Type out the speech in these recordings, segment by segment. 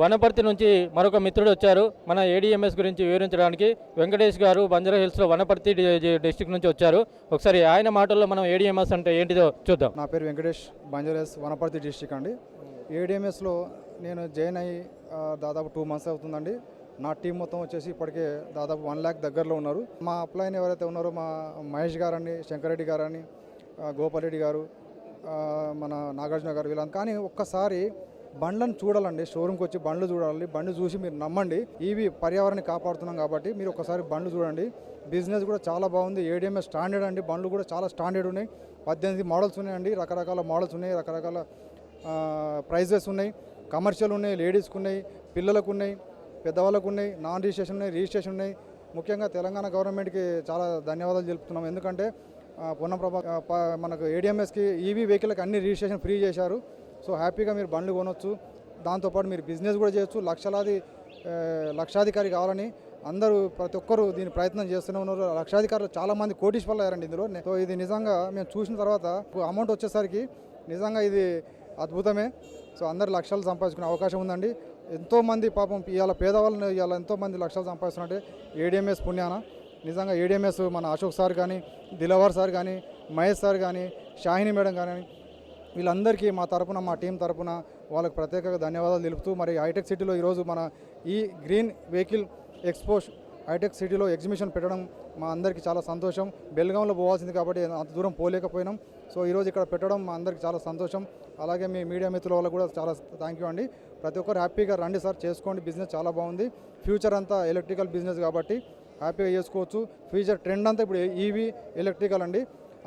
వనపర్తి నుంచి మరొక మిత్రుడు వచ్చారు. మన ఏడీఎంఎస్ గురించి వివరించడానికి వెంకటేష్ గారు బంజారా హిల్స్లో వనపర్తి డిస్టిక్ నుంచి వచ్చారు. ఒకసారి ఆయన మాటల్లో మనం ఏడీఎంఎస్ అంటే ఏంటిదో చూద్దాం. నా పేరు వెంకటేష్ బంజారాస్ వనపర్తి డిస్టిక్ అండి. ఏడిఎంఎస్లో నేను జాయిన్ అయ్యి దాదాపు టూ మంత్స్ అవుతుందండి. నా టీం మొత్తం వచ్చేసి ఇప్పటికే దాదాపు వన్ ల్యాక్ దగ్గరలో ఉన్నారు. మా అప్లైన్ ఎవరైతే ఉన్నారో మా మహేష్ గారని శంకరెడ్డి గారని ఆ, గోపాల్ రెడ్డి గారు మన నాగార్జున గారు వీళ్ళంతా కానీ ఒక్కసారి బండ్లను చూడాలండి. షోరూమ్కి వచ్చి బండ్లు చూడాలి. బండ్లు చూసి మీరు నమ్మండి. ఇవి పర్యావరణాన్ని కాపాడుతున్నాం కాబట్టి మీరు ఒకసారి బండ్లు చూడండి. బిజినెస్ కూడా చాలా బాగుంది. ఏడిఎంఎస్ స్టాండర్డ్ అండి. బండ్లు కూడా చాలా స్టాండర్డ్ ఉన్నాయి. పద్దెనిమిది మోడల్స్ ఉన్నాయండి. రకరకాల మోడల్స్ ఉన్నాయి. రకరకాల ప్రైజెస్ ఉన్నాయి. కమర్షియల్ ఉన్నాయి. లేడీస్కి ఉన్నాయి. పిల్లలకు ఉన్నాయి. పెద్దవాళ్ళకు ఉన్నాయి. నాన్ రిజిస్ట్రేషన్ ఉన్నాయి. రిజిస్ట్రేషన్ ఉన్నాయి. ముఖ్యంగా తెలంగాణ గవర్నమెంట్కి చాలా ధన్యవాదాలు తెలుపుతున్నాం ఎందుకంటే ఆ, ప్రభా మనకు ఏడిఎంఎస్కి ఈవీ వెహికల్కి అన్ని రిజిస్ట్రేషన్ ఫ్రీ చేశారు. సో హ్యాపీగా మీరు బండ్లు కొనవచ్చు దాంతోపాటు మీరు బిజినెస్ కూడా చేయొచ్చు. లక్షలాది లక్షాధికారి కావాలని అందరూ ప్రతి ఒక్కరూ దీని ప్రయత్నం చేస్తూనే ఉన్నారు. లక్షాధికారులు చాలామంది కోటీశ్వర్లు అయ్యారండి ఇందులో. సో ఇది నిజంగా మేము చూసిన తర్వాత అమౌంట్ వచ్చేసరికి నిజంగా ఇది అద్భుతమే. సో అందరు లక్షలు సంపాదించుకునే అవకాశం ఉందండి. ఎంతోమంది పాపం ఇవాళ పేదవాళ్ళని ఇవాళ ఎంతోమంది లక్షలు సంపాదిస్తున్నట్టే ఏడిఎంఎస్ పుణ్యాన. నిజంగా ఏడిఎంఎస్ మన అశోక్ సార్ కానీ దిలవర్ సార్ కానీ మహేష్ సార్ కానీ షాహిని మేడం కానీ వీళ్ళందరికీ మా తరపున మా టీం తరపున వాళ్ళకి ప్రత్యేకంగా ధన్యవాదాలు తెలుపుతూ మరి హైటెక్ సిటీలో ఈరోజు మన ఈ గ్రీన్ వెహికల్ ఎక్స్పోజ్ హైటెక్ సిటీలో ఎగ్జిబిషన్ పెట్టడం మా అందరికీ చాలా సంతోషం. బెల్గాంలో పోవాల్సింది కాబట్టి అంత దూరం పోలేకపోయినాం. సో ఈరోజు ఇక్కడ పెట్టడం మా అందరికీ చాలా సంతోషం. అలాగే మీ మీడియా మిత్రుల వల్ల కూడా చాలా థ్యాంక్ యూ అండి. ప్రతి ఒక్కరు హ్యాపీగా రండి సార్ చేసుకోండి బిజినెస్ చాలా బాగుంది. ఫ్యూచర్ అంతా ఎలక్ట్రికల్ బిజినెస్ కాబట్టి హ్యాపీగా చేసుకోవచ్చు. ఫ్యూచర్ ట్రెండ్ అంతా ఇప్పుడు ఈవీ ఎలక్ట్రికల్ అండి.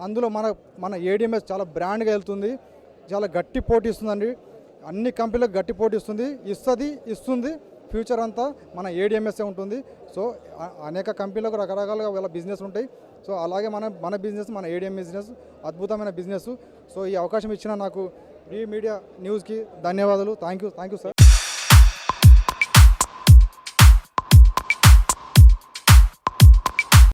అందులో మన మన ఏడిఎంఎస్ చాలా బ్రాండ్గా వెళ్తుంది. చాలా గట్టి పోటీ ఇస్తుందండి. అన్ని కంపెనీలకు గట్టి పోటీ ఇస్తుంది. ఇస్తుంది ఇస్తుంది. ఫ్యూచర్ అంతా మన ఏడిఎంఎస్ఏ ఉంటుంది. సో అనేక కంపెనీలకు రకరకాలుగా వాళ్ళ బిజినెస్ ఉంటాయి. సో అలాగే మన మన బిజినెస్ మన ఏడిఎం బిజినెస్ అద్భుతమైన బిజినెస్. సో ఈ అవకాశం ఇచ్చిన నాకు ఈ మీడియా న్యూస్కి ధన్యవాదాలు. Thank you thank you sir.